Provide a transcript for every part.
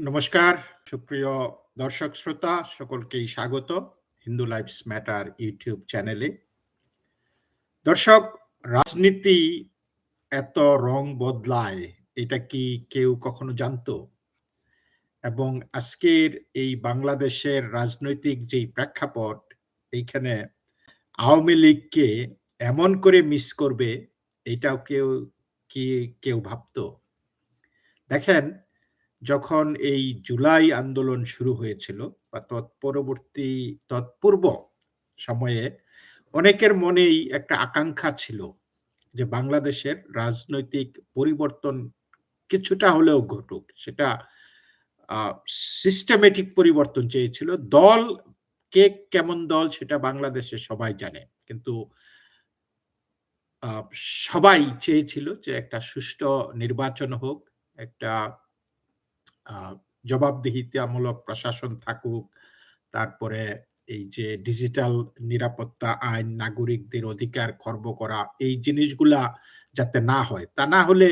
নমস্কার, সুপ্রিয় দর্শক শ্রোতা, সকলকেই স্বাগত হিন্দু লাইফস ম্যাটার ইউটিউব চ্যানেলে। দর্শক, রাজনীতি এত রং বদলায়, এটা কি কেউ কখনো জানতো? এবং আজকের এই বাংলাদেশের রাজনৈতিক যেই প্রেক্ষাপট, এইখানে আওয়ামী লীগকে এমন করে মিস করবে, এটাও কেউ কি কেউ ভাবতো? দেখেন যখন এই জুলাই আন্দোলন শুরু হয়েছিল বা তৎপরবর্তী, তৎপূর্ব সময়ে অনেকের মনেই একটা আকাঙ্ক্ষা ছিল যে বাংলাদেশের রাজনৈতিক পরিবর্তন কিছুটা হলেও ঘটুক। সেটা সিস্টেমেটিক পরিবর্তন চেয়েছিল। দল, কে কেমন দল সেটা বাংলাদেশে সবাই জানে। কিন্তু সবাই চেয়েছিল যে একটা সুষ্ঠু নির্বাচন হোক, একটা জবাবদিহিতামূলক প্রশাসন থাকুক, তারপরে এই যে ডিজিটাল নিরাপত্তা আইন, নাগরিকদের অধিকার খর্ব করা, এই জিনিসগুলা যাতে না হয়, তা না হলে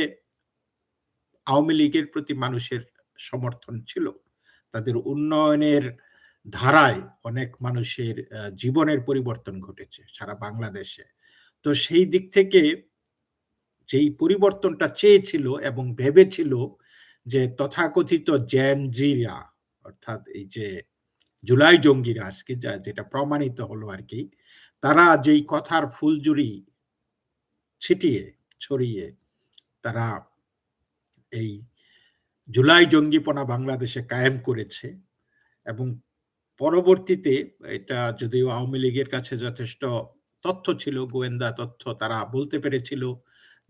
আওয়ামী লীগের প্রতি মানুষের সমর্থন ছিল। তাদের উন্নয়নের ধারায় অনেক মানুষের জীবনের পরিবর্তন ঘটেছে সারা বাংলাদেশে। তো সেই দিক থেকে যেই পরিবর্তনটা চেয়েছিল এবং ভেবেছিল যে তথাকথিত জ্যানজিরা অর্থাৎ এই যে জুলাই জঙ্গিরা আজকে যা যেটা প্রমাণিত হলো আর কি, তারা যেই কথার ফুলজুরি ছিটিয়ে, ছড়িয়ে তারা এই জুলাই জঙ্গিপনা বাংলাদেশে কায়েম করেছে এবং পরবর্তীতে এটা যদিও আওয়ামী লীগের কাছে যথেষ্ট তথ্য ছিল, গোয়েন্দা তথ্য তারা বলতে পেরেছিল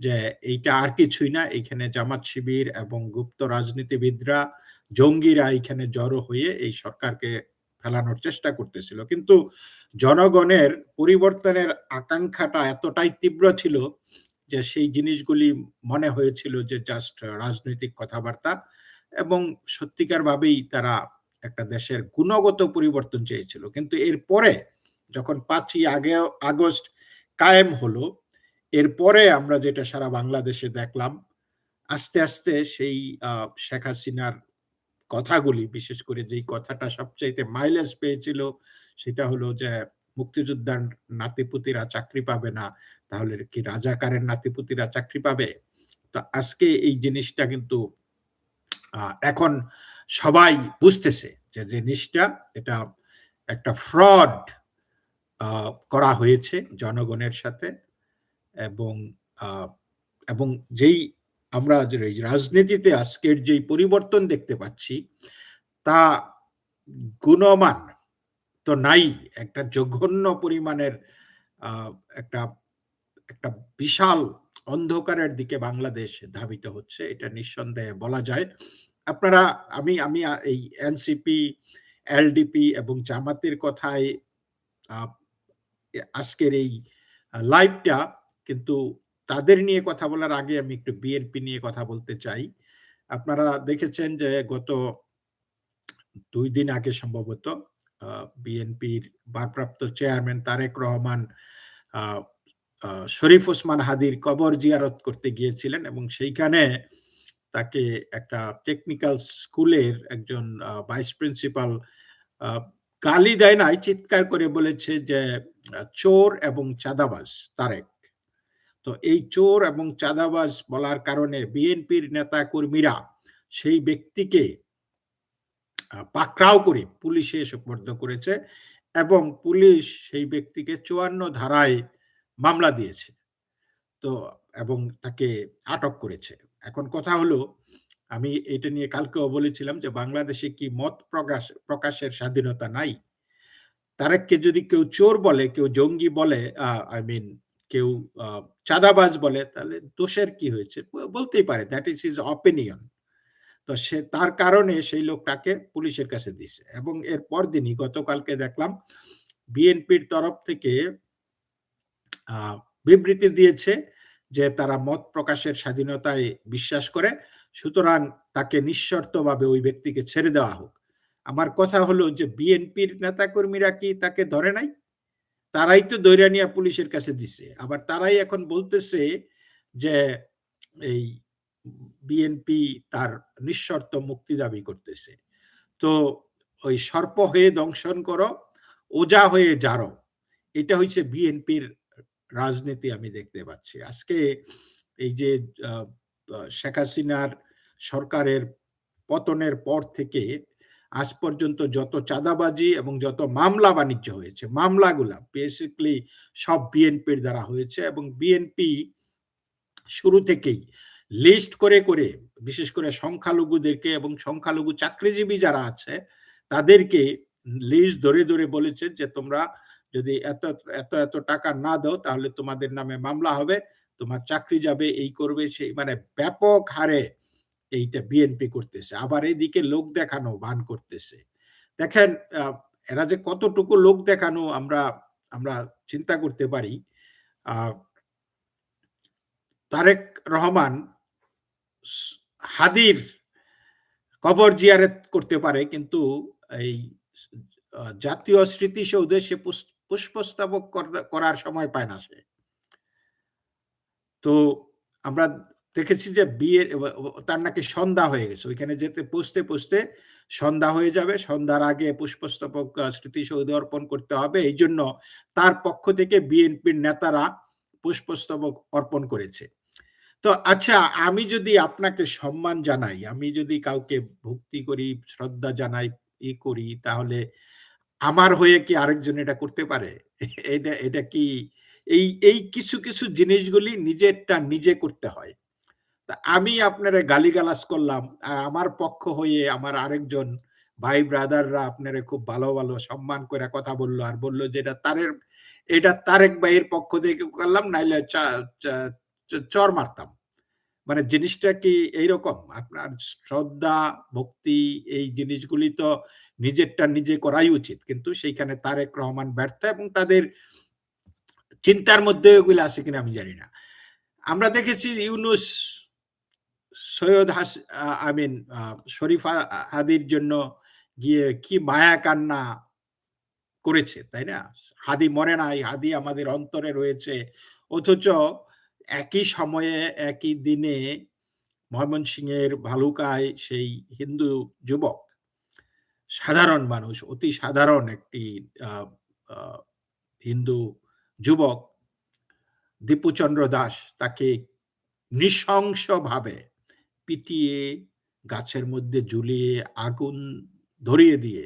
যে এইটা আর কিছুই না এখানে জামাত শিবির এবং গুপ্ত রাজনীতিবিদরা, জঙ্গিরা এখানে জড়ো হয়ে এই সরকারকে ফেলানোর চেষ্টা করতেছিল। কিন্তু জনগণের পরিবর্তনের আকাঙ্ক্ষাটা এতটাই তীব্র ছিল যে সেই জিনিসগুলি মনে হয়েছিল যে জাস্ট রাজনৈতিক কথাবার্তা এবং সত্যিকার ভাবেই তারা একটা দেশের গুণগত পরিবর্তন চেয়েছিল। কিন্তু এরপরে যখন পাঁচই আগে আগস্ট কায়েম হলো এরপরে আমরা যেটা সারা বাংলাদেশে দেখলাম, আস্তে আস্তে সেই শেখ হাসিনার কথাগুলি, বিশেষ করে যেই কথাটা সবচাইতে মাইলেজ পেয়েছিল, সেটা হলো যে, মুক্তিযোদ্ধার নাতিপুতিরা চাকরি পাবে না, তাহলে কি রাজাকারের নাতিপুতিরা চাকরি পাবে? তো আজকে এই জিনিসটা কিন্তু এখন সবাই বুঝতেছে যে জিনিসটা, এটা একটা ফ্রড করা হয়েছে জনগণের সাথে। এবং এবং যেই আমরা রাজনীতিতে আজকের যেই পরিবর্তন দেখতে পাচ্ছি, তা গুণমান তো নাই। একটা জঘন্য পরিমাণের একটা একটা বিশাল অন্ধকারের দিকে বাংলাদেশ ধাবিত হচ্ছে, এটা নিঃসন্দেহে বলা যায়। আপনারা, আমি আমি এই এনসিপি, এলডিপি এবং জামাতের কথায় আজকের এই লাইভটা কিন্তু তাদের নিয়ে কথা বলার আগে আমি একটু বিএনপি নিয়ে কথা বলতে চাই। আপনারা দেখেছেন যে গত দুই দিন আগে সম্ভবত বিএনপির ভারপ্রাপ্ত চেয়ারম্যান তারেক রহমান শরীফ ওসমান হাদির কবর জিয়ারত করতে গিয়েছিলেন এবং সেইখানে তাকে একটা টেকনিক্যাল স্কুলের একজন ভাইস প্রিন্সিপাল গালি দেয় নাই, চিৎকার করে বলেছে যে চোর এবং চাঁদাবাজ তারেক। তো এই চোর এবং চাঁদাবাজ বলার কারণে বিএনপির নেতা কর্মীরা সেই ব্যক্তিকে পাকড়াও করে পুলিশে সুপর্দ করেছে এবং পুলিশ সেই ব্যক্তিকে চুয়ান্ন ধারায় মামলা দিয়েছে, তো, এবং তাকে আটক করেছে। এখন কথা হলো, আমি এটা নিয়ে কালকেও বলেছিলাম যে বাংলাদেশে কি মত প্রকাশ, প্রকাশের স্বাধীনতা নাই? তারেককে যদি কেউ চোর বলে, কেউ জঙ্গি বলে আই মিন কেউ চাঁদাবাজ বলে, তাহলে দোষের কি হয়েছে? বলতেই পারে দ্যাট ইজ ইজ অপিনিয়ন তো সে, তার কারণে সেই লোকটাকে পুলিশের কাছে দিছে। এবং এর পরদিনই গতকালকে দেখলাম, বিএনপির তরফ থেকে বিবৃতি দিয়েছে যে তারা মত প্রকাশের স্বাধীনতায় বিশ্বাস করে, সুতরাং তাকে নিঃশর্তভাবে ওই ব্যক্তিকে ছেড়ে দেওয়া হোক। আমার কথা হলো যে, বিএনপির নেতাকর্মীরা কি তাকে ধরে নাই? তারাই তো দৈরানিয়া পুলিশের কাছে দিছে। আবার তারাই এখন বলতেছে যে এই বিএনপি তার নিঃশর্ত মুক্তি দাবি করতেছে। তো ওই সর্প হয়ে দংশন করো, ওজা হয়ে যারো এটা হচ্ছে বিএনপির রাজনীতি আমি দেখতে পাচ্ছি। আজকে এই যে শেখ হাসিনার সরকারের পতনের পর থেকে আজ পর্যন্ত যত চাঁদাবাজি এবং যত মামলা বাণিজ্য হয়েছে, মামলাগুলা বেসিকলি সব বিএনপির দ্বারা হয়েছে এবং বিএনপি শুরু থেকেই লিস্ট করে করে, বিশেষ করে সংখ্যালঘুদেরকে এবং সংখ্যালঘু চাকরিজীবী যারা আছে, তাদেরকে লিস্ট ধরে ধরে বলেছে যে তোমরা যদি এত এত এত টাকা না দাও তাহলে তোমাদের নামে মামলা হবে, তোমার চাকরি যাবে, এই করবে, সেই মানে ব্যাপক হারে এইটা বিএনপি করতেছে, আবার এইদিকে লোক দেখানো, বান করতেছে। দেখেন এরা যে কতটুকু লোক দেখানো আমরা আমরা চিন্তা করতে পারি তারেক রহমান হাদির কবর জিয়ারেত করতে পারে, কিন্তু এই জাতীয় স্মৃতিসৌধে সে পুষ্পস্তাবক করার সময় পায় না সে। তো আমরা দেখেছি যে বিয়ের তার নাকি সন্ধ্যা হয়ে গেছে। ওইখানে যেতে পৌঁছতে পৌঁছতে সন্ধ্যা হয়ে যাবে। সন্ধ্যার আগে পুষ্পস্তবক স্মৃতিসৌধে অর্পণ করতে হবে। এই জন্য তার পক্ষ থেকে বিএনপির নেতারা পুষ্পস্তবক অর্পণ করেছে। তো আচ্ছা আমি যদি আপনাকে সম্মান জানাই, আমি যদি কাউকে ভক্তি করি, শ্রদ্ধা জানাই, ই করি, তাহলে আমার হয়ে কি আরেকজন এটা করতে পারে? এটা এটা কি, এই এই কিছু কিছু জিনিসগুলি নিজেরটা নিজে করতে হয়। আমি আপনারে গালিগালাজ করলাম, আর আমার পক্ষ হয়ে আমার আরেকজন ভাই ব্রাদাররা আপনারে খুব ভালো ভালো সম্মান করে কথা বলল, আর বলল যে এটা তারের, এটা তারেক ভাইয়ের পক্ষ থেকে করলাম, নাইলে চর মারতাম। মানে জিনিসটা কি এইরকম? আপনার শ্রদ্ধা, ভক্তি, এই জিনিসগুলি তো নিজেরটা নিজে করাই উচিত, কিন্তু সেইখানে তারেক রহমান ব্যর্থ এবং তাদের চিন্তার মধ্যে ওগুলো আছে কিনা আমি জানি না। আমরা দেখেছি ইউনুস সৈয়দ হাস আমিন শরীফা হাদির জন্য গিয়ে কি মায়া কান্না করেছে, তাই না? হাদি মরে নাই, হাদি আমাদের অন্তরে রয়েছে। অথচ একই সময়ে, একই দিনে ময়মনসিংহের ভালুকায় সেই হিন্দু যুবক, সাধারণ মানুষ, অতি সাধারণ একটি হিন্দু যুবক, দীপুচন্দ্র দাস, তাকে নৃশংসভাবে পিটিয়ে, গাছের মধ্যে ঝুলিয়ে, আগুন ধরিয়ে দিয়ে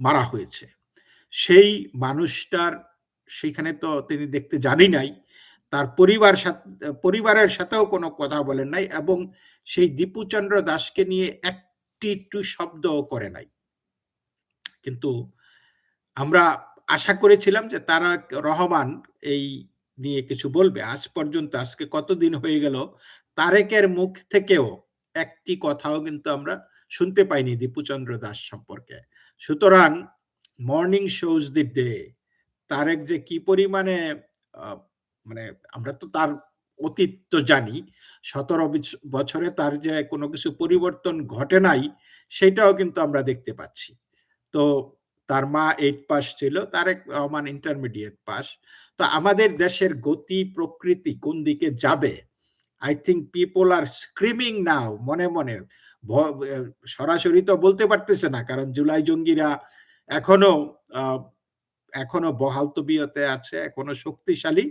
মারা হয়েছে। সেই মানুষটার সেখানে তো তিনি দেখতে জানি নাই, তার পরিবার পরিবারের সাথেও কোনো কথা বলেন নাই এবং সেই দীপুচন্দ্র দাসকে নিয়ে একটি একটু শব্দ করে নাই। কিন্তু আমরা আশা করেছিলাম যে তারা রহমান এই নিয়ে কিছু বলবে। আজ পর্যন্ত, আজকে কতদিন হয়ে গেল তারেকের মুখ থেকেও একটি কথাও কিন্তু আমরা শুনতে পাইনি দীপুচন্দ্র দাস সম্পর্কে। সুতরাং morning shows the day Tarique যে কি পরিমাণে মানে আমরা তো তার অতীত তো জানি, সতেরো বছরে তার যে কোনো কিছু পরিবর্তন ঘটে নাই, সেটাও কিন্তু আমরা দেখতে পাচ্ছি। তো তার মা এইট পাস ছিল, তারেক রহমান ইন্টারমিডিয়েট পাস তো আমাদের দেশের গতি, প্রকৃতি কোন দিকে যাবে I think people are screaming now মনে মনে। সরাসরি তো বলতে পারতেছে না, কারণ জুলাই জঙ্গিরা এখনও এখনও বহাল তবিয়তে আছে, এখনও শক্তিশালী।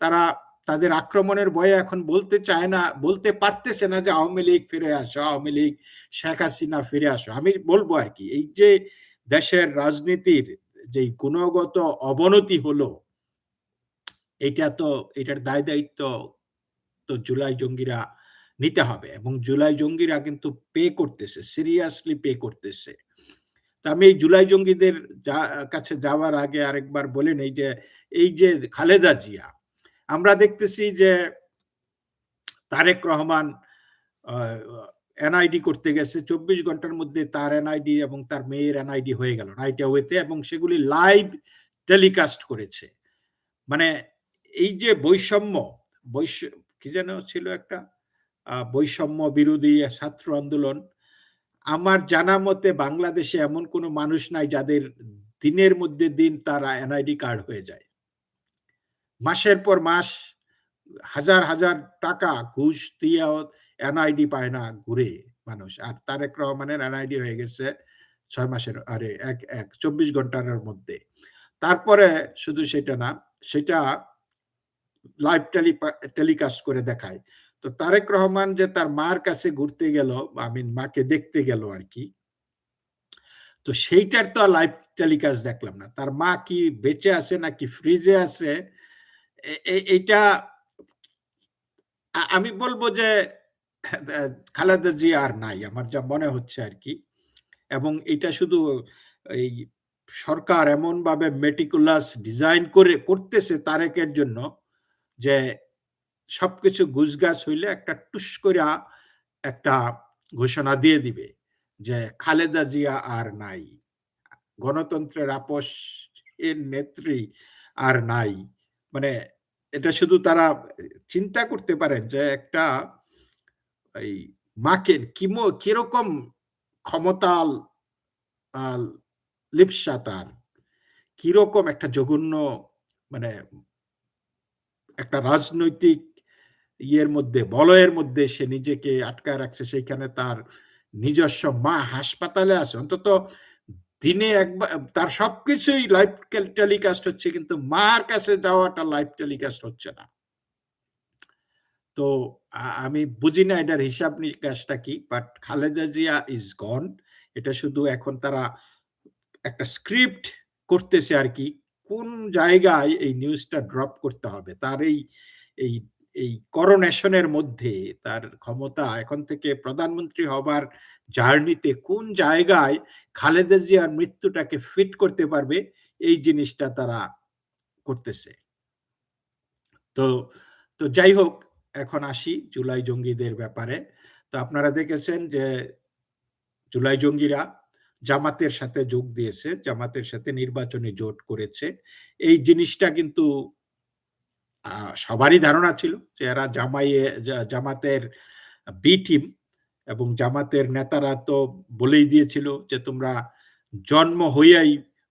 তারা তাদের আক্রমণের ভয়ে এখন বলতে চায় না, বলতে পারতেছে না যে আওয়ামী লীগ ফিরে আসো, আওয়ামী লীগ শেখ হাসিনা ফিরে আসো। আমি বলব আর কি, এই যে দেশের রাজনীতির যে গুণগত অবনতি হলো, এটা তো, এটার দায় দায়িত্ব তো জুলাই জঙ্গিরা নিতে হবে এবং জুলাই জঙ্গিরা কিন্তু পে করতেছে সিরিয়াসলি পে করতেছে। তা আমি এই জুলাই জঙ্গিদের কাছে যাওয়ার আগে আরেকবার বলে নেই যে, এই যে খালেদা জিয়া, আমরা দেখতেছি যে তারেক রহমান এনআইডি করতে গেছে, চব্বিশ ঘণ্টার মধ্যে তার এনআইডি এবং তার মেয়ের এনআইডি হয়ে গেল রাইট ওয়েতে এবং সেগুলি লাইভ টেলিকাস্ট করেছে। মানে এই যে বৈষম্য, বৈষ কি যেন ছিল একটা বৈষম্য বিরোধী ছাত্র আন্দোলন আমার জানা মতে বাংলাদেশে এমন কোনো মানুষ নাই যাদের দিনের মধ্যে দিন তারা এনআইডি কার্ড হয়ে যায় মাসের পর মাস হাজার, হাজার টাকা ঘুষ দিয়েও এনআইডি পায় না ঘুরে মানুষ। আর তারেক রহমানের এনআইডি হয়ে গেছে ছয় মাসের আরে এক এক ২৪ ঘণ্টার মধ্যে। তারপরে শুধু সেটা না, সেটা লাইভ টেলিপা টেলিকাস্ট করে দেখায়। তো তারেক রহমান যে তার মার কাছে ঘুরতে গেল, আই মিন মাকে দেখতে গেল আর কি তো সেইটার তো লাইভ টেলিকাস্ট দেখলাম না। তার মা কি বেঁচে আছে নাকি ফ্রিজে আছে এ এ এইটা আমি বলব যে খালেদা জিয়া আর নাই। আমার যা মনে হচ্ছে আর কি এবং এটা শুধু এই সরকার এমনভাবে মেটিকুলাস ডিজাইন করে করতেছে তারেকের জন্য যে সবকিছু গুছগাছ হইলে একটা টুস কইরা একটা ঘোষণা দিয়ে দিবে যে খালেদা জিয়া আর নাই। গণতন্ত্রের আপস এর নেত্রী আর নাই। মানে এটা শুধু তারা চিন্তা করতে পারেন যে একটা এই মাকে কিমো, কীরকম ক্ষমতাল লিপ্সা তার। কীরকম একটা জঘন্য মানে একটা রাজনৈতিক ইয়ের মধ্যে, বলয়ের মধ্যে সে নিজেকে আটকায় রাখছে। সেইখানে তার নিজস্ব মা হাসপাতালে আছে। অন্তত দিনে একবার, তার সবকিছুই লাইভ টেলিকাস্ট হচ্ছে, কিন্তু মার কাছে যাওয়াটা লাইভ টেলিকাস্ট হচ্ছে না। তো আমি বুঝি না এটার হিসাব নিকাশটা কি। But Khaleda Zia is gone. এটা শুধু এখন তারা একটা স্ক্রিপ্ট করতেছে আরকি। কোন জায়গায় এই নিউজটা ড্রপ করতে হবে। তার এই এই এই করোনেশন এর মধ্যে তার ক্ষমতা এখন থেকে প্রধানমন্ত্রী হবার জার্নিতে কোন জায়গায় খালেদা জিয়ার মৃত্যুটাকে ফিট করতে পারবে এই জিনিসটা তারা করতেছে। তো, তো যাই হোক এখন আসি জুলাই জঙ্গিদের ব্যাপারে। তো আপনারা দেখেছেন যে জুলাই জঙ্গিরা জামাতের সাথে যোগ দিয়েছে। জামাতের সাথে নির্বাচনী জোট করেছে। এই জিনিসটা কিন্তু সবারই ধারণা ছিল যে এরা জামাইয়ে জামাতের বি টিম এবং জামাতের নেতারা তো বলেই দিয়েছিল যে তোমরা জন্ম হইয়াই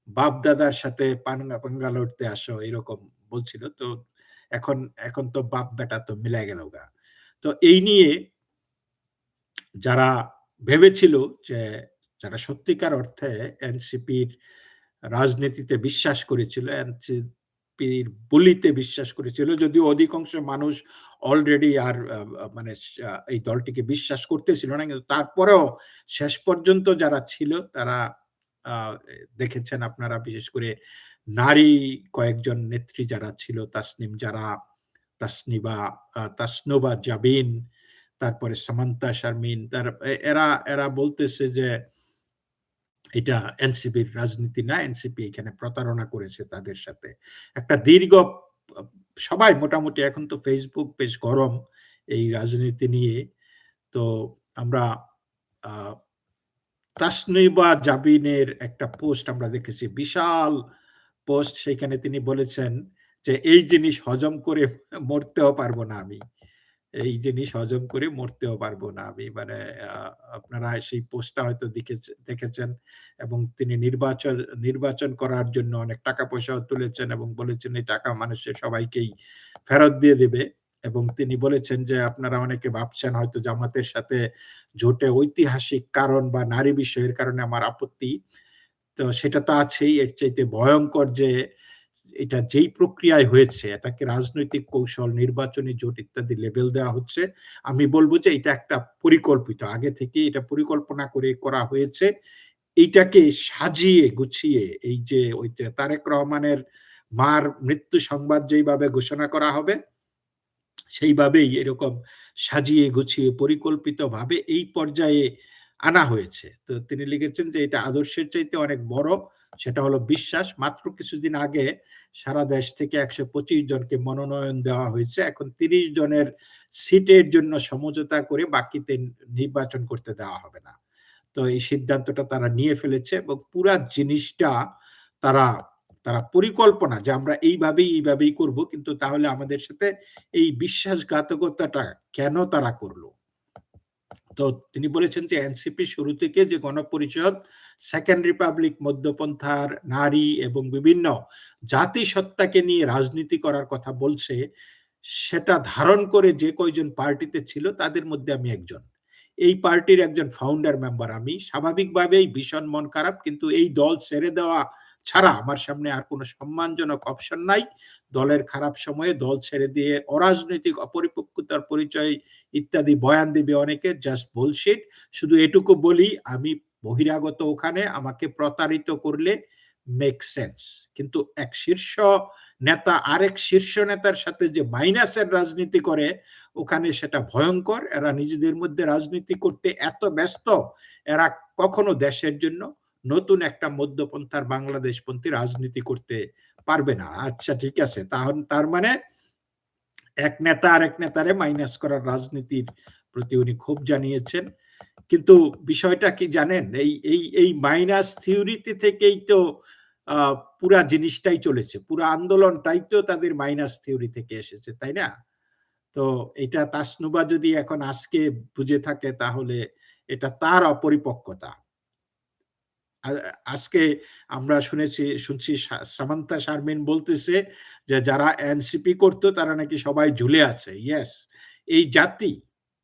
বাপ-দাদার সাথে পাঙ্গা লড়তে আসো, এরকম বলছিল। তো এখন এখন তো বাপ বেটা তো মিলা গেলগা। তো এই নিয়ে যারা ভেবেছিল যে যারা সত্যিকার অর্থে এনসিপির রাজনীতিতে বিশ্বাস করেছিল, এনসিপির বলিতে বিশ্বাস করেছিল যদিও অধিকাংশ মানুষ অলরেডি আর মানে এই দলটিকে বিশ্বাস করতেছিল না। কিন্তু তারপরেও শেষ পর্যন্ত যারা ছিল তারা দেখেছেন আপনারা বিশেষ করে নারী কয়েকজন নেত্রী যারা ছিল তাসনিম যারা, তাসনিবা তাসনুবা জাবিন, তারপরে সামান্তা শারমিন তার এরা এরা বলতেছে যে এটা এনসিপির রাজনীতি না। এনসিপি এখানে প্রতারণা করেছে তাদের সাথে। একটা দীর্ঘ সবাই মোটামুটি এখন তো Facebook বেশ গরম এই রাজনীতি নিয়ে। তো আমরা তাসনিবা জাবিনের একটা পোস্ট আমরা দেখেছি। বিশাল পোস্ট সেখানে তিনি বলেছেন যে, "এই জিনিস হজম করে মরতেও পারব না আমি। এই জিনিস হজম করে মরতেও পারব না আমি।" মানে আপনারা সেই পোস্টটা হয়তো দেখেছে দেখেছেন এবং তিনি নির্বাচন নির্বাচন করার জন্য অনেক টাকা পয়সাও তুলেছেন এবং বলেছেন এই টাকা মানুষের সবাইকেই ফেরত দিয়ে দিবে। এবং তিনি বলেছেন যে, "আপনারা অনেকে ভাবছেন হয়তো জামাতের সাথে জোটে ঐতিহাসিক কারণ বা নারী বিষয়ের কারণে আমার আপত্তি। তো সেটা তো আছেই। এর চাইতে ভয়ঙ্কর যে এটা যেই প্রক্রিয়ায় হয়েছে এটাকে রাজনৈতিক কৌশল, নির্বাচনী জোট ইত্যাদি লেবেল দেওয়া হচ্ছে। আমি বলব যে এটা একটা পরিকল্পিত। আগে থেকে এটা পরিকল্পনা করে করা হয়েছে। এইটাকে সাজিয়ে গুছিয়ে এই যে ওই তারেক রহমানের মার মৃত্যু সংবাদ যেইভাবে ঘোষণা করা হবে সেইভাবেই এরকম সাজিয়ে গুছিয়ে পরিকল্পিতভাবে এই পর্যায়ে আনা হয়েছে। তো তিনি লিখেছেন যে, "এটা আদর্শের চাইতে অনেক বড়। সেটা হলো বিশ্বাস। মাত্র কিছুদিন আগে সারা দেশ থেকে ১২৫ জনকে মনোনয়ন দেওয়া হয়েছে। এখন ৩০ জনের সিটের জন্য সমঝোতা করে বাকিতে নির্বাচন করতে দেওয়া হবে না।" তো এই সিদ্ধান্তটা তারা নিয়ে ফেলেছে এবং পুরা জিনিসটা তারা তারা পরিকল্পনা যে আমরা এইভাবেই, এইভাবেই করব। কিন্তু তাহলে আমাদের সাথে এই বিশ্বাসঘাতকতাটা কেন তারা করল? তো তিনি বলেছেন যে, "এনসিপি শুরু থেকে যে গণপরিষদ, সেকেন্ড রিপাবলিক, মধ্যপন্থার, নারী এবং বিভিন্ন জাতিসত্তাকে নিয়ে রাজনীতি করার কথা বলছে, সেটা ধারণ করে যে কয়জন পার্টিতে ছিল তাদের মধ্যে আমি একজন। এই পার্টির একজন ফাউন্ডার মেম্বার আমি। স্বাভাবিকভাবেই ভীষণ মন খারাপ কিন্তু এই দল ছেড়ে দেওয়া ছাড়া আমার সামনে আর কোনো সম্মানজনক অপশন নাই। দলের খারাপ সময়ে দল ছেড়ে দিয়ে অরাজনৈতিক অপরিপক্কতার পরিচয় ইত্যাদি বয়ান দিবে অনেকে জাস্ট বলশিট শুধু এটুকু বলি, আমি বহিরাগত ওখানে আমাকে প্রতারিত করলে মেক সেন্স কিন্তু এক শীর্ষ নেতা, আরেক শীর্ষ নেতার সাথে যে মাইনাসের রাজনীতি করে, ওখানে সেটা ভয়ঙ্কর। এরা নিজেদের মধ্যে রাজনীতি করতে এত ব্যস্ত, এরা কখনো দেশের জন্য নতুন একটা মধ্যপন্থার বাংলাদেশপন্থী রাজনীতি করতে পারবে না। আচ্ছা ঠিক আছে। তাহলে তার মানে এক নেতা আর এক নেতারে মাইনাস করার রাজনীতির প্রতি উনি ক্ষোভ জানিয়েছেন। কিন্তু বিষয়টা কি জানেন? এই এই এই মাইনাস থিওরিতে থেকেই তো পুরা জিনিসটাই চলেছে। পুরা আন্দোলনটাই তো তাদের মাইনাস থিওরি থেকে এসেছে, তাই না? তো এটা তাসনুবা যদি এখন আজকে বুঝে থাকে, তাহলে এটা তার অপরিপক্কতা। আজকে আমরা শুনেছি, শুনছি সামান্তা শারমিন বলতেছে যে, যারা এনসিপি করতো তারা নাকি সবাই ঝুলে আছে। ইয়েস এই জাতি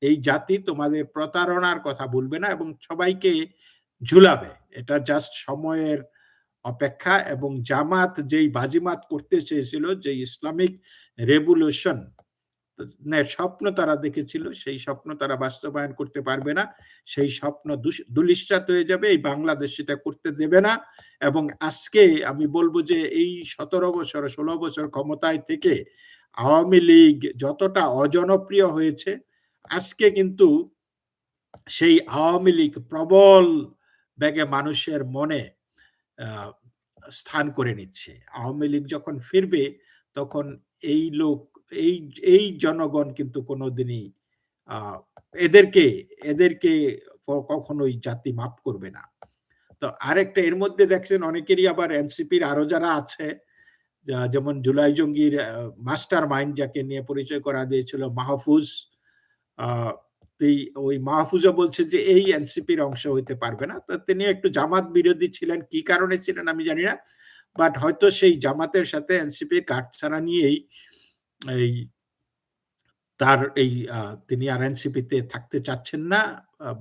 এই জাতি তোমাদের প্রতারণার কথা বলবে না এবং সবাইকে ঝুলাবে। এটা জাস্ট সময়ের অপেক্ষা এবং জামাত যেই বাজিমাত করতে চেয়েছিল, যে ইসলামিক রেভলিউশন স্বপ্ন তারা দেখেছিল, সেই স্বপ্ন তারা বাস্তবায়ন করতে পারবে না, সেই স্বপ্ন দুলিশ্চাত হয়ে যাবে, এই বাংলাদেশ সেটা করতে দেবে না এবং আজকে আমি বলব যে এই সতেরো বছর, ষোলো বছর ক্ষমতায় থেকে আওয়ামী লীগ যতটা অজনপ্রিয় হয়েছে, আজকে কিন্তু সেই আওয়ামী লীগ প্রবল ব্যাগে মানুষের মনে স্থান করে নিচ্ছে। আওয়ামী লীগ যখন ফিরবে, তখন এই লোক এই এই জনগণ কিন্তু কোনোদিনই এদেরকে এদেরকে কখনোই জাতি মাফ করবে না। তো আরেকটা এর মধ্যে দেখছেন অনেকেরই আবার এনসিপির আরও যারা আছে যেমন জুলাই জঙ্গির মাস্টার মাইন্ড যাকে নিয়ে পরিচয় করা দিয়েছিল মাহফুজ ওই মাহফুজা বলছে যে এই এনসিপির অংশ হইতে পারবে না। তো তিনি একটু জামাত বিরোধী ছিলেন, কি কারণে ছিলেন আমি জানি না, বাট হয়তো সেই জামাতের সাথে এনসিপির কাটছাড়া নিয়েই এই তার এই তিনি আর এনসিপিতে থাকতে চাচ্ছেন না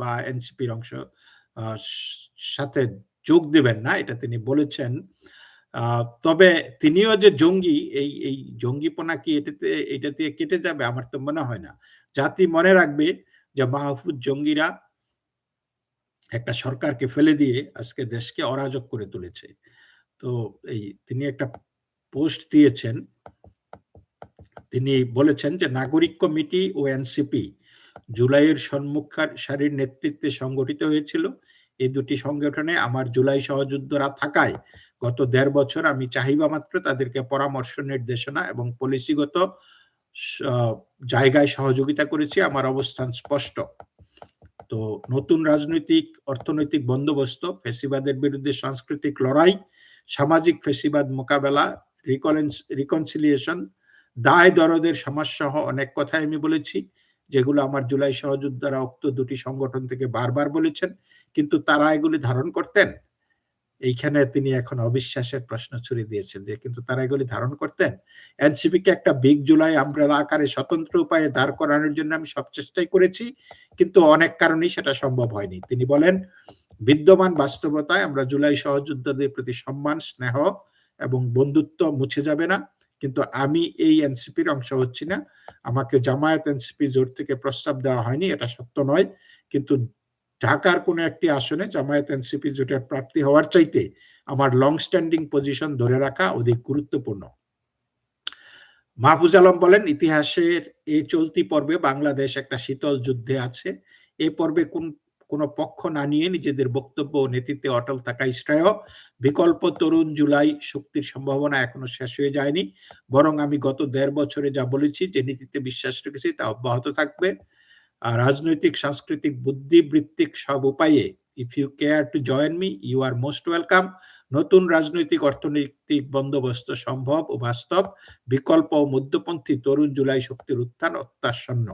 বা এনসিপির অংশ সাথে যোগ দেবেন না, এটা তিনি বলেছেন। তবে তিনিও যে জঙ্গি, এই এই জঙ্গিপনা কি এটাতে, এটা দিয়ে কেটে যাবে? আমার তো মনে হয় না। জাতি মনে রাখবে যে মাহফুজ জঙ্গিরা একটা সরকারকে ফেলে দিয়ে আজকে দেশকে অরাজক করে তুলেছে। তো এই, তিনি একটা পোস্ট দিয়েছেন। তিনি বলেছেন যে নাগরিক কমিটি ও এনসিপি জুলাইয়ের সম্মুখ সারির নেতৃত্বে সংগঠিত হয়েছিল। এই দুটি সংগঠনে আমার জুলাই সহযুদ্ধরা থাকায় গত দেড় বছর আমি চাহিবা মাত্র তাদেরকে পরামর্শ, নির্দেশনা এবং পলিসিগত জায়গায় সহযোগিতা করেছি। আমার অবস্থান স্পষ্ট। তো নতুন রাজনৈতিক, অর্থনৈতিক বন্দোবস্ত, ফেসিবাদের বিরুদ্ধে সাংস্কৃতিক লড়াই, সামাজিক ফেসিবাদ মোকাবেলা রিকনসিলিয়েশন দায় দরদের সমাজসহ অনেক কথাই আমি বলেছি, যেগুলো আমার জুলাই সহযোদ্ধারা উক্ত দুটি সংগঠন থেকে বারবার বলেছেন, কিন্তু তারা এগুলি ধারণ করতেন? এইখানে তিনি এখন অবিশ্বাসের প্রশ্ন ছুড়ে দিয়েছেন যে, কিন্তু তারা এগুলি ধারণ করতেন? এনসিপি কে একটা বিগ জুলাই আমব্রেলা আকারে স্বতন্ত্র উপায়ে দাঁড় করানোর জন্য আমি সব চেষ্টাই করেছি, কিন্তু অনেক কারণেই সেটা সম্ভব হয়নি। তিনি বলেন, বিদ্যমান বাস্তবতায় আমরা জুলাই সহযোদ্ধাদের প্রতি সম্মান, স্নেহ এবং বন্ধুত্ব মুছে যাবে না। কিন্তু আমি এই এনসিপির অংশ হচ্ছি না। আমাকে জামায়াত এনসিপি জোট থেকে প্রস্তাব দেওয়া হয়নি, এটা সত্য নয়। কিন্তু ঢাকার কোনো একটি আসনে জামায়াত এনসিপি জোটের প্রার্থী হওয়ার চাইতে আমার লং স্ট্যান্ডিং পজিশন ধরে রাখা অধিক গুরুত্বপূর্ণ। মাহফুজ আলম বলেন, ইতিহাসের এই চলতি পর্বে বাংলাদেশ একটা শীতল যুদ্ধে আছে। এ পর্বে কোন কোনো পক্ষ না নিয়ে নিজেদের বক্তব্য ও নেতৃত্বে অটল থাকাই শ্রেয়। বিকল্প তরুণ জুলাই শক্তির সম্ভাবনা এখনও শেষ হয়ে যায়নি। বরং আমি গত দেড় বছরে যা বলেছি, যে নীতিতে বিশ্বাস রেখেছি, তা অব্যাহত থাকবে। আর রাজনৈতিক, সাংস্কৃতিক, বুদ্ধিবৃত্তিক সব উপায়ে if you care to join me you are most welcome নতুন রাজনৈতিক, অর্থনৈতিক বন্দোবস্ত সম্ভব ও বাস্তব। বিকল্প ও মধ্যপন্থী তরুণ জুলাই শক্তির উত্থান অত্যাসন্ন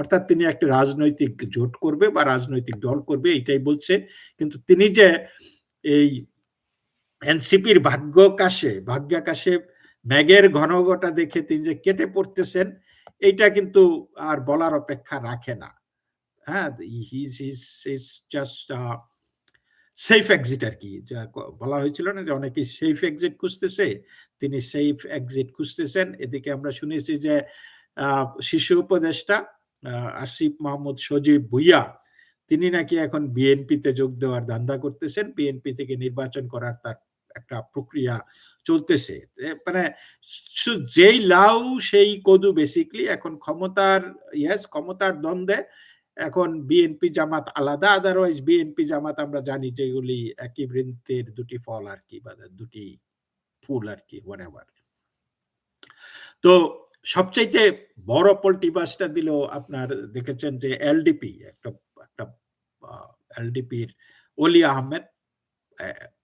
অর্থাৎ তিনি একটি রাজনৈতিক জোট করবে বা রাজনৈতিক দল করবে এটাই বলছে। কিন্তু তিনি যে এই এনসিপির ভাগ্যকাশে, ভাগ্যাকাশে ম্যাগের ঘনঘটা দেখে তিনি যে কেটে পড়তেছেন, এইটা কিন্তু আর বলার অপেক্ষা রাখে না। হ্যাঁ his his is just safe exit আর কি। যা বলা হয়েছিল না যে অনেকেই সেফ এক্সিট খুঁজতেছে, তিনি সেফ এক্সিট খুঁজতেছেন। এদিকে আমরা শুনেছি যে শিশু উপদেষ্টা আসিফ মাহমুদ সজীব ভুইয়া, তিনি নাকি এখন বিএনপিতে যোগ দেওয়ার ধান্দা করতেছেন। বিএনপি থেকে নির্বাচন করার তার একটা প্রক্রিয়া চলতেছে। মানে যেই লাউ, সেই কদু বেসিকলি এখন ক্ষমতার ইয়াস ক্ষমতার দ্বন্দ্বে। এখন বিএনপি জামাত আলাদা আদারওয়াইজ বিএনপি জামাত আমরা জানি যেগুলি একই বৃন্তের দুটি ফল আর কি, বা দুটি ফুল আর কি হোয়াট তো সবচাইতে বড় পল্টিবাসটা দিল আপনার দেখেছেন যে এলডিপি, একটা একটা এলডিপির অলি আহমেদ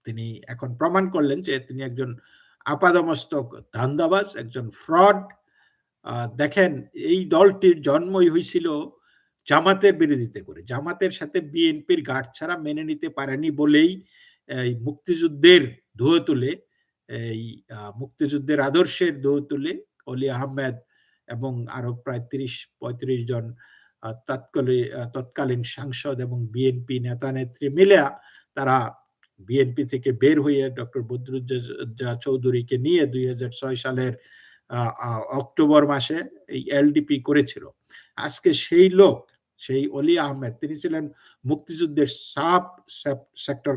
তিনি এখন প্রমাণ করলেন যে তিনি একজন আপাদমস্তক ধান্দাবাজ, একজন ফ্রড। দেখেন, এই দলটির জন্মই হয়েছিল জামাতের বিরোধিতা করে। জামাতের সাথে বিএনপির গাঢ় ছাড়া মেনে নিতে পারেনি বলেই এই মুক্তিযুদ্ধের ধুয়ে তুলে, এই মুক্তিযুদ্ধের আদর্শের ধুয়ে তুলে অলি আহমেদ এবং আরও প্রায় তিরিশ, পঁয়ত্রিশ জন তৎকালীন তৎকালীন সাংসদ এবং বিএনপি নেতা নেত্রী মিলে তারা বিএনপি থেকে বের হয়ে ডক্টর বদরুজ্জা চৌধুরীকে নিয়ে দু হাজার ছয় সালের অক্টোবর মাসে এই এলডিপি করেছিল। আজকে সেই লোক, সেই অলি আহমেদ, তিনি ছিলেন মুক্তিযুদ্ধের সাব সেক্টর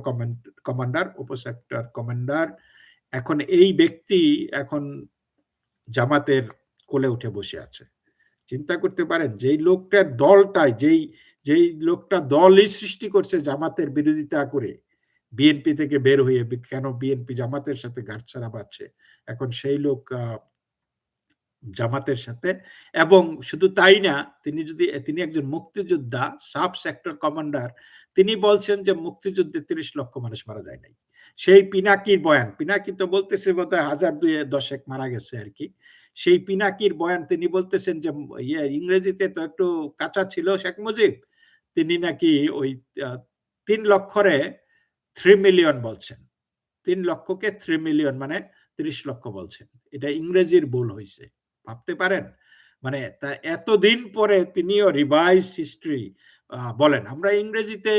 কমান্ডার, উপসেক্টর কমান্ডার। এখন এই ব্যক্তি এখন জামাতের কোলে উঠে বসে আছে। চিন্তা করতে পারেন, যেই লোকটার দলটাই, যেই যেই লোকটা দলই সৃষ্টি করছে জামাতের বিরোধিতা করে, বিএনপি থেকে বের হয়ে, কেন বিএনপি জামাতের সাথে গাঁটছাড়া পাচ্ছে? এখন সেই লোক জামাতের সাথে এবং শুধু তাই না, তিনি যদি, তিনি একজন মুক্তিযোদ্ধা, সাব সেক্টর কমান্ডার, তিনি বলছেন যে মুক্তিযুদ্ধে তিরিশ লক্ষ মানুষ মারা যায় নাই। সেই পিনাকির বয়ান, পিনাকি তো বলতেছে বোধ হাজার দুই দশেক মারা গেছে আর কি। সেই পিনাকির বয়ান তিনি বলতেছেন যে ইয়ে ইংরেজিতে তো একটু কাঁচা ছিল শেখ মুজিব, তিনি নাকি ওই তিন লক্ষরে থ্রি মিলিয়ন বলছেন। তিন লক্ষকে থ্রি মিলিয়ন মানে ত্রিশ লক্ষ বলছেন। এটা ইংরেজির ভুল হয়েছে ভাবতে পারেন? মানে তা এতদিন পরে তিনিও রিভাইজ হিস্ট্রি বলেন। আমরা ইংরেজিতে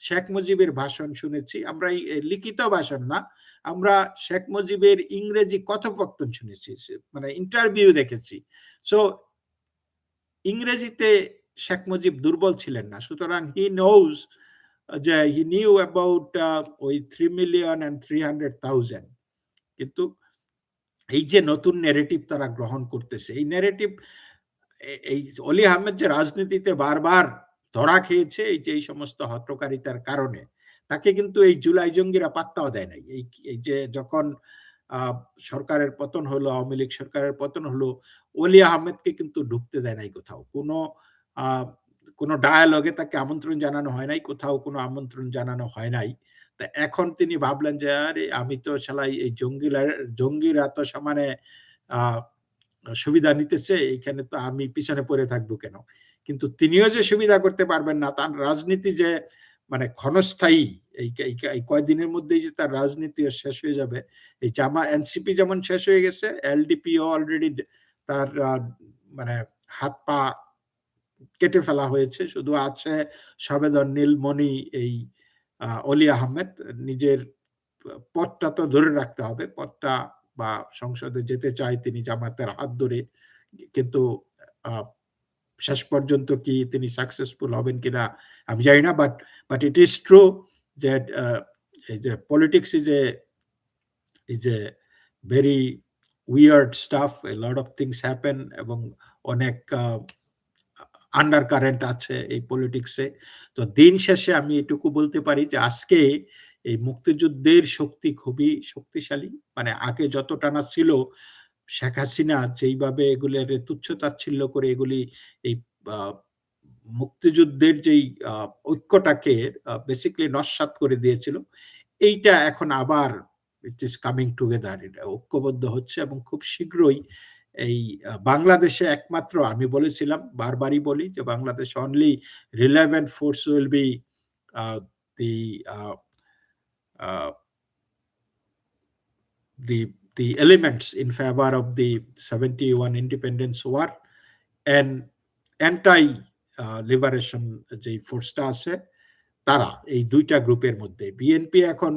শেখ মুজিবের ভাষণ শুনেছি। আমরা লিখিত ভাষণ না, আমরা শেখ মুজিবের ইংরেজি কথোপকথন শুনেছি মানে ইন্টারভিউ দেখেছি। সো ইংরেজিতে শেখ মুজিব দুর্বল ছিলেন না। সুতরাং হি নোজ যে হি নিউ অ্যাবাউট ওই three million and three hundred thousand কিন্তু এই যে নতুন নেরেটিভ তারা গ্রহণ করতেছে, এই নেরেটিভ এই অলি আহমেদ যে রাজনীতিতে বারবার ধরা খেয়েছে এই যে এই সমস্ত হত্রকারিতার কারণে। তাকে কিন্তু এই জুলাই জঙ্গিরা পাত্তাও দেয় নাই। এই এই যে যখন সরকারের পতন হলো, আওয়ামী লীগ সরকারের পতন হলো অলি আহমেদকে কিন্তু ঢুকতে দেয় নাই কোথাও। কোনো কোনো ডায়ালগে তাকে আমন্ত্রণ জানানো হয় নাই, কোথাও কোনো আমন্ত্রণ জানানো হয় নাই। তা এখন তিনি ভাবলেন যে, আরে, আমি তো সালাই এই জঙ্গিরা জঙ্গিরা তো সমানে সুবিধা নিতেছে, এখানে তো আমি পিছনে পড়ে থাকব কেন? কিন্তু তিনিও যে সুবিধা করতে পারবেন না, তার রাজনীতি যে মানে ক্ষণস্থায়ী, এই এই মধ্যেই যে তার রাজনীতি শেষ হয়ে যাবে, এই জামা এনসিপি যেমন শেষ হয়ে গেছে এলডিপিও অলরেডি তার মানে হাত পা কেটে ফেলা হয়েছে। শুধু আছে সবেদন নীলমণি, এই অলি আহমেদ। নিজের পথটা তো ধরে রাখতে হবে পথটা বা সংসদে যেতে চায় তিনি জামাতের হাত ধরে। কিন্তু শেষ পর্যন্ত কি তিনি সাকসেসফুল হবেন কিনা আমি জানি না but but it is true যে যে politics is a is a very weird stuff a lot of things happen এবং অনেক আন্ডার কারেন্ট আছে এই পলিটিক্সে তো দিন শেষে আমি এটুকু বলতে পারি যে আজকে এই মুক্তিযুদ্ধের শক্তি খুবই শক্তিশালী। মানে আগে যত টানা ছিল শেখ হাসিনা যেইভাবে এগুলি তুচ্ছ তাচ্ছিল্য করে এগুলি এই মুক্তিযুদ্ধের যেই ঐক্যটাকে বেসিকলি নস্বাত করে দিয়েছিল, এইটা এখন আবার ইট ইস কামিং টুগেদার এটা ঐক্যবদ্ধ হচ্ছে এবং খুব শীঘ্রই এই বাংলাদেশে একমাত্র আমি বলেছিলাম, বারবারই বলি যে Bangladesh only relevant force will be the the the elements in favor of the 71 independence war and anti liberation যেই ফোর্সটা আছে, তারা এই দুইটা গ্রুপের মধ্যে। বিএনপি এখন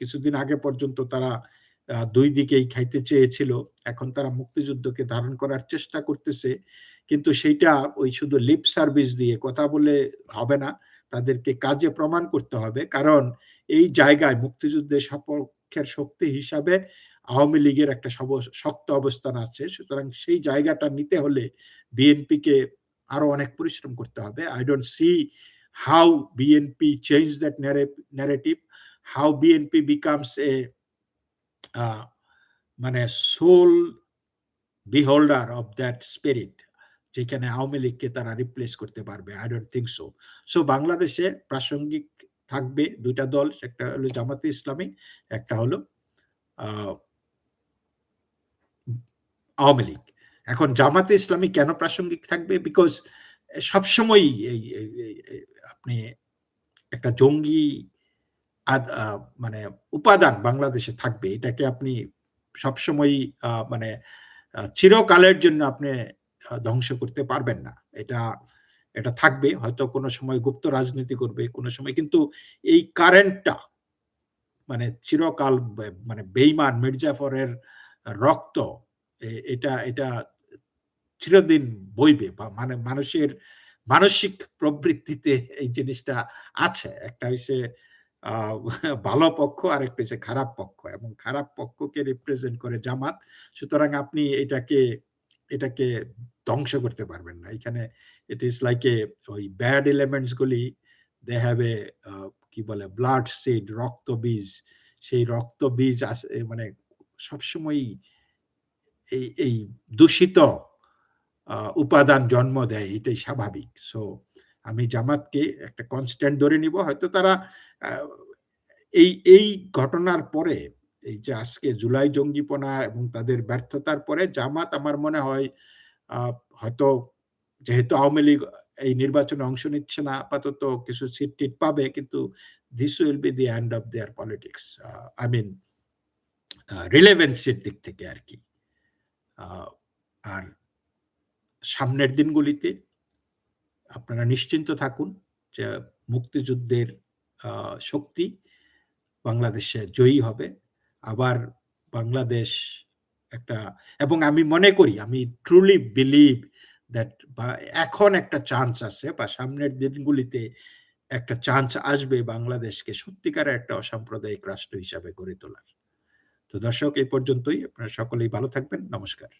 কিছুদিন আগে পর্যন্ত তারা দুই দিকেই খাইতে চেয়েছিল, এখন তারা মুক্তিযুদ্ধকে ধারণ করার চেষ্টা করতেছে, কিন্তু সেইটা ওই শুধু লিপ সার্ভিস দিয়ে কথা বলে হবে না, তাদেরকে কাজে প্রমাণ করতে হবে, কারণ এই জায়গায় মুক্তিযুদ্ধের সপক্ষের শক্তি হিসাবে আওয়ামী লীগের একটা শক্ত অবস্থান আছে। সুতরাং সেই জায়গাটা নিতে হলে বিএনপিকে আরও অনেক পরিশ্রম করতে হবে। I don't see how BNP change that narrative how BNP becomes a মানে soul beholder of that spirit যেখানে আওয়ামী লীগকে তারা রিপ্লেস করতে পারবে। I don't think so so বাংলাদেশে প্রাসঙ্গিক থাকবে দুইটা দল, একটা হলো জামাতে ইসলামী, একটা হলো আওয়ামী লীগ। এখন জামাতে ইসলামী কেন প্রাসঙ্গিক থাকবে? বিকজ সবসময়ই এই আপনি একটা জঙ্গি মানে উপাদান বাংলাদেশে থাকবে। এটাকে আপনি সবসময় মানে চিরকালের জন্য আপনি ধ্বংস করতে পারবেন না। এটা এটা থাকবে। হয়তো কোনো সময় গুপ্ত রাজনীতি করবে, কোনো সময়। কিন্তু এই কারেন্টটা মানে চিরকাল মানে বেইমান মির্জাফরের রক্ত এটা এটা চিরদিন বইবে বা মানে মানুষের মানসিক প্রবৃত্তিতে এই জিনিসটা আছে। একটা হচ্ছে ভালো পক্ষ আর একটা হচ্ছে খারাপ পক্ষ এবং খারাপ পক্ষকে রিপ্রেজেন্ট করে জামাত। সুতরাং আপনি এটাকে এটাকে ধ্বংস করতে পারবেন না। এখানে ইট ইজ লাইক এ ওই ব্যাড এলিমেন্টস গুলি দে হ্যাভ এ কি বলে ব্লাড সিড রক্ত বীজ। সেই রক্ত বীজ মানে সবসময় এই এই দূষিত উপাদান জন্ম দেয়, এটাই স্বাভাবিক। সো আমি জামাতকে একটা কনস্ট্যান্ট ধরে নিব। হয়তো তারা এই এই ঘটনার পরে, এই যে আজকে জুলাই জঙ্গিপনা এবং তাদের ব্যর্থতার পরে জামাত আমার মনে হয় হয়তো যেহেতু আওয়ামী লীগ এই নির্বাচনে অংশ নিচ্ছে না, আপাতত কিছু সিট টিট পাবে, কিন্তু this will be the end of their politics I mean রিলেভেন্সির দিক থেকে আর কি। আর সামনের দিনগুলিতে আপনারা নিশ্চিন্ত থাকুন যে মুক্তিযুদ্ধের শক্তি বাংলাদেশে জয়ী হবে। আবার বাংলাদেশ একটা, এবং আমি মনে করি, আমি ট্রুলি বিলিভ দ্যাট এখন একটা চান্স আছে বা সামনের দিনগুলিতে একটা চান্স আসবে বাংলাদেশকে সত্যিকারের একটা অসাম্প্রদায়িক রাষ্ট্র হিসাবে গড়ে তোলার। তো দর্শক এই পর্যন্তই। আপনারা সকলেই ভালো থাকবেন। নমস্কার।